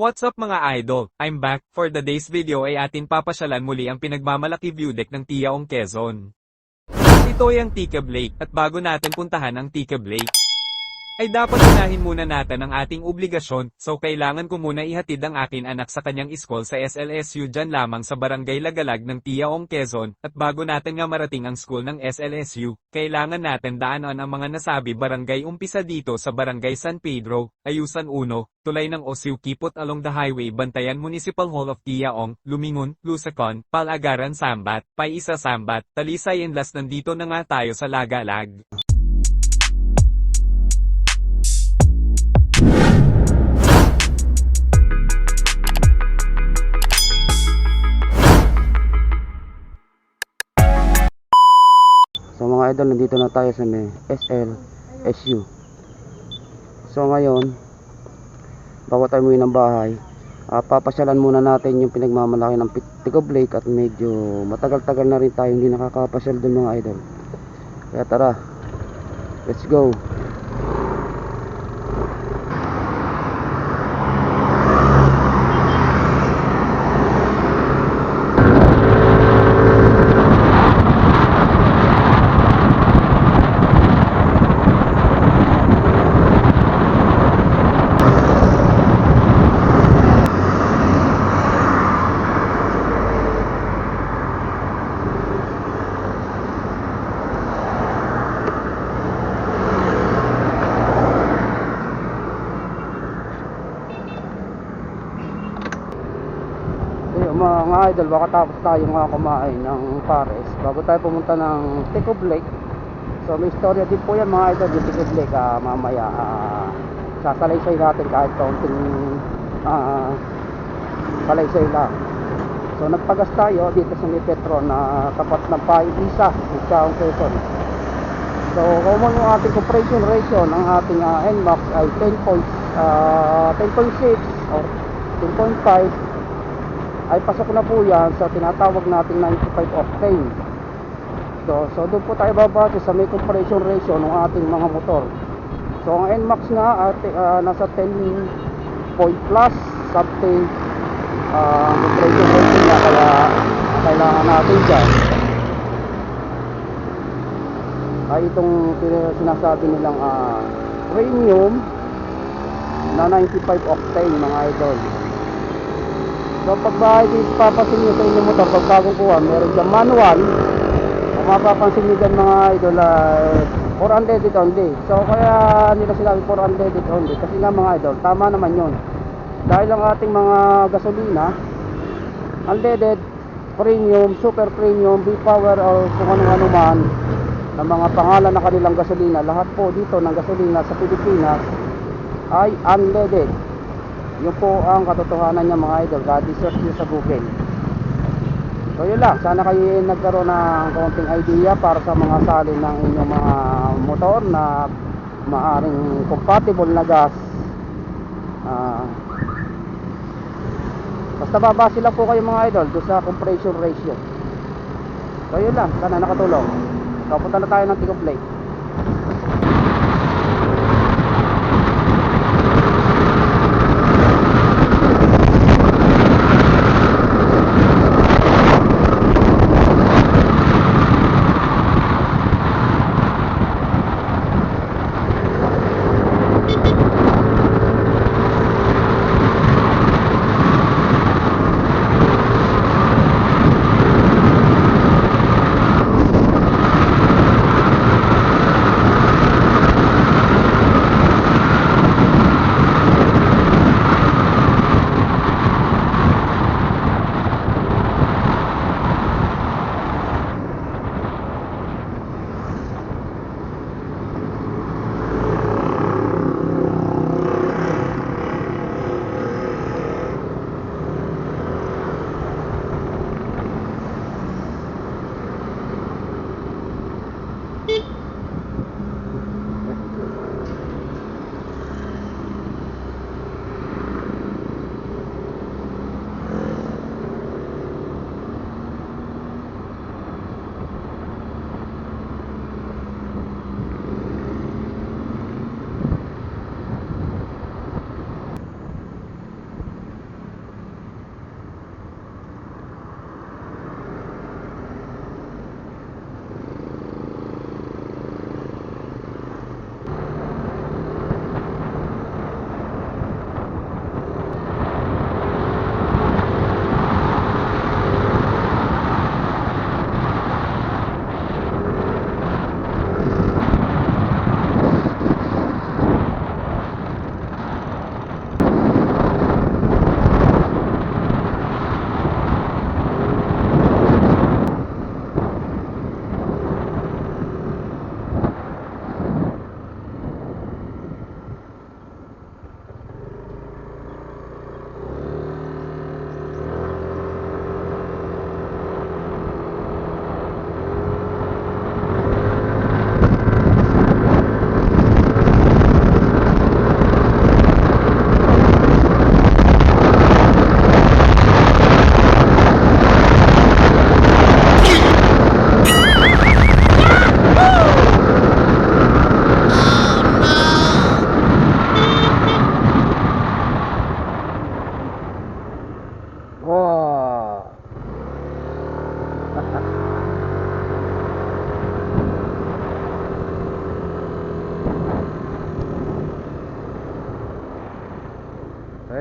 What's up mga idol? I'm back. For the day's video ay atin papasyalan muli ang pinagmamalaki view deck ng Tiaong Quezon. Ito ay ang Tika Blake at bago natin puntahan ang Tika Blake, ay dapat unahin muna natin ang ating obligasyon, so kailangan ko muna ihatid ang akin anak sa kanyang school sa SLSU dyan lamang sa barangay Lagalag ng Tiaong Quezon, at bago natin nga marating ang school ng SLSU, kailangan natin daanan ang mga nasabi barangay umpisa dito sa barangay San Pedro, Ayusan 1, tulay ng Osiu Kipot along the highway Bantayan Municipal Hall of Tiaong, Lumingon, Lusacon, Palagaran Sambat, Paisa Sambat, Talisay and last nandito na nga tayo sa Lagalag. Mga idol, nandito na tayo sa may SL. So ngayon, bago tayo umuwi ng bahay, ah, papasyalan muna natin yung pinagmamalaki ng Tigo Blake at medyo matagal-tagal na rin tayo hindi nakakapasyal dun mga idol. Kaya tara, let's go. Ayun, mga idol, baka tapos tayo nga kumain ng pares bago tayo pumunta ng Tico Blake. So may istorya din po yan mga idol, yung Tico Blake ah, mamaya ah, sasalaysay natin kahit kaunting ah, salaysay lang. So nagpagas tayo dito sa may Petro na tapat ng Paibisa, Ikaong Quezon. So common yung ating compression ratio ng ating ah, NMAX ay 10 point, ah, 10.6 or 10.5 ay pasok na po yan sa tinatawag nating 95 octane. So, so doon po tayo babase sa may compression ratio ng ating mga motor. So ang NMAX nga at ah, nasa 10 point plus something uh, compression ratio niya kaya kailangan natin dyan ay itong sinasabi nilang ah, premium na 95 octane mga idol. So pag ba papasin nyo sa inyong motor pag bagong kuha, meron dyan manual. Kung mapapansin nyo dyan mga idol, uh, 400 only. So kaya nila sinabi 400 only. Kasi nga mga idol, tama naman yun. Dahil ang ating mga gasolina, unleaded, premium, super premium, B-Power or kung ano-ano man, ng mga pangalan ng kanilang gasolina, lahat po dito ng gasolina sa Pilipinas ay unleaded. Yun po ang katotohanan niya mga idol. Kaya search nyo sa Google. So yun lang. Sana kayo nagkaroon ng konting idea para sa mga salin ng inyong mga motor na maaring compatible na gas. Ah, basta babase lang po kayo mga idol doon sa compression ratio. So yun lang. Sana nakatulong. So punta na tayo ng Tico Plate.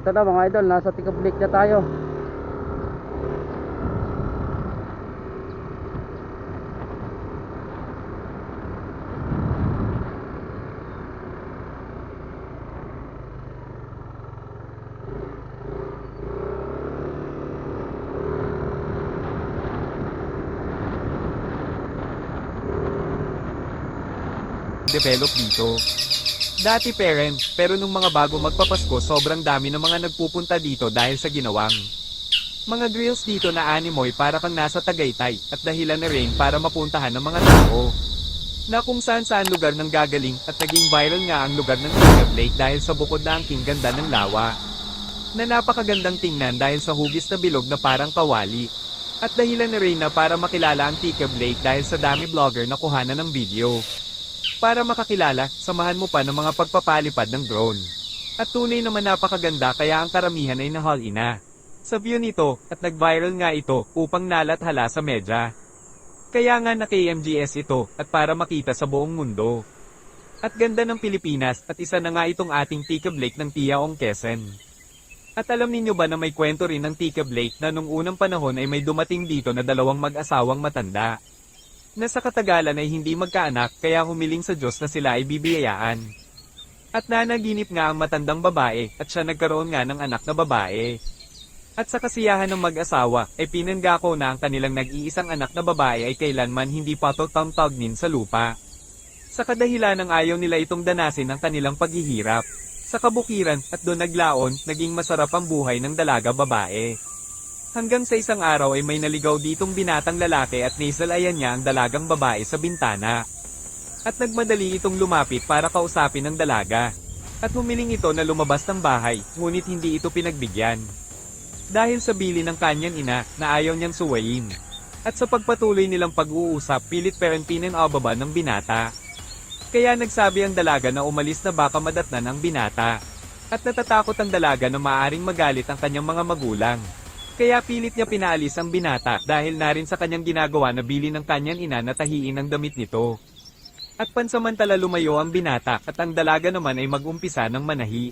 Ito na mga idol, nasa Tikablik na tayo. develop dito. Dati parent, pero nung mga bago magpapasko sobrang dami ng mga nagpupunta dito dahil sa ginawang. Mga grills dito na animoy para kang nasa Tagaytay at dahilan na rin para mapuntahan ng mga tao. Na kung saan saan lugar ng gagaling at naging viral nga ang lugar ng Tigab Lake dahil sa bukod na ang ganda ng lawa. Na napakagandang tingnan dahil sa hugis na bilog na parang kawali. At dahilan na rin na para makilala ang Tigab Lake dahil sa dami vlogger na kuhanan ng video. Para makakilala, samahan mo pa ng mga pagpapalipad ng drone. At tunay naman napakaganda kaya ang karamihan ay nahal ina. Sa view nito, at nag-viral nga ito, upang nalathala sa medya. Kaya nga na KMGS ito, at para makita sa buong mundo. At ganda ng Pilipinas, at isa na nga itong ating Tika Blake ng Tiaong Quezon. At alam ninyo ba na may kwento rin ng Tika Blake na nung unang panahon ay may dumating dito na dalawang mag-asawang matanda na sa katagalan ay hindi magkaanak kaya humiling sa Diyos na sila ay bibiyayaan. At nanaginip nga ang matandang babae at siya nagkaroon nga ng anak na babae. At sa kasiyahan ng mag-asawa ay pinanggako na ang kanilang nag-iisang anak na babae ay kailanman hindi patotang-tagnin sa lupa. Sa kadahilan ng ayaw nila itong danasin ang kanilang paghihirap. Sa kabukiran at doon naglaon, naging masarap ang buhay ng dalaga babae. Hanggang sa isang araw ay may naligaw ditong binatang lalaki at nisalayan niya ang dalagang babae sa bintana. At nagmadali itong lumapit para kausapin ang dalaga. At humiling ito na lumabas ng bahay, ngunit hindi ito pinagbigyan. Dahil sa bili ng kanyang ina na ayaw niyang suwayin. At sa pagpatuloy nilang pag-uusap, pilit parang pinanababa ng binata. Kaya nagsabi ang dalaga na umalis na baka madatnan ang binata. At natatakot ang dalaga na maaring magalit ang kanyang mga magulang. Kaya pilit niya pinaalis ang binata dahil na rin sa kanyang ginagawa na bili ng kanyang ina na tahiin ang damit nito. At pansamantala lumayo ang binata at ang dalaga naman ay mag-umpisa ng manahi.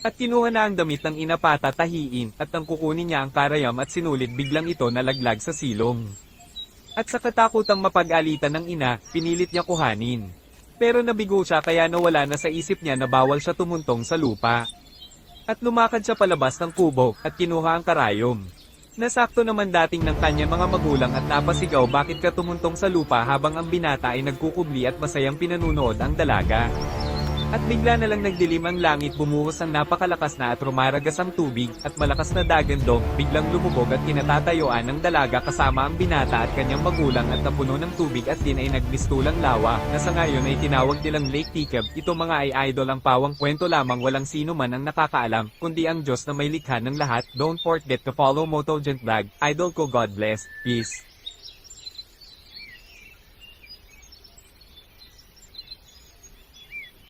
At kinuha na ang damit ng ina pata tahiin at nang kukunin niya ang karayam at sinulit biglang ito nalaglag sa silong. At sa katakutang mapag-alitan ng ina, pinilit niya kuhanin. Pero nabigo siya kaya nawala na sa isip niya na bawal siya tumuntong sa lupa. At lumakad siya palabas ng kubo at kinuha ang karayom. Nasakto naman dating ng kanya mga magulang at napasigaw bakit ka tumuntong sa lupa habang ang binata ay nagkukubli at masayang pinanunood ang dalaga. At bigla na lang nagdilim ang langit bumuhos ang napakalakas na at rumaragas ang tubig at malakas na dagandong biglang lumubog at kinatatayuan ng dalaga kasama ang binata at kanyang magulang at napuno ng tubig at din ay nagmistulang lawa na sa ngayon ay tinawag nilang Lake Tikab. Ito mga ay idol ang pawang kwento lamang walang sino man ang nakakaalam kundi ang Diyos na may likha ng lahat. Don't forget to follow Motogen Vlog. Idol ko God bless. Peace.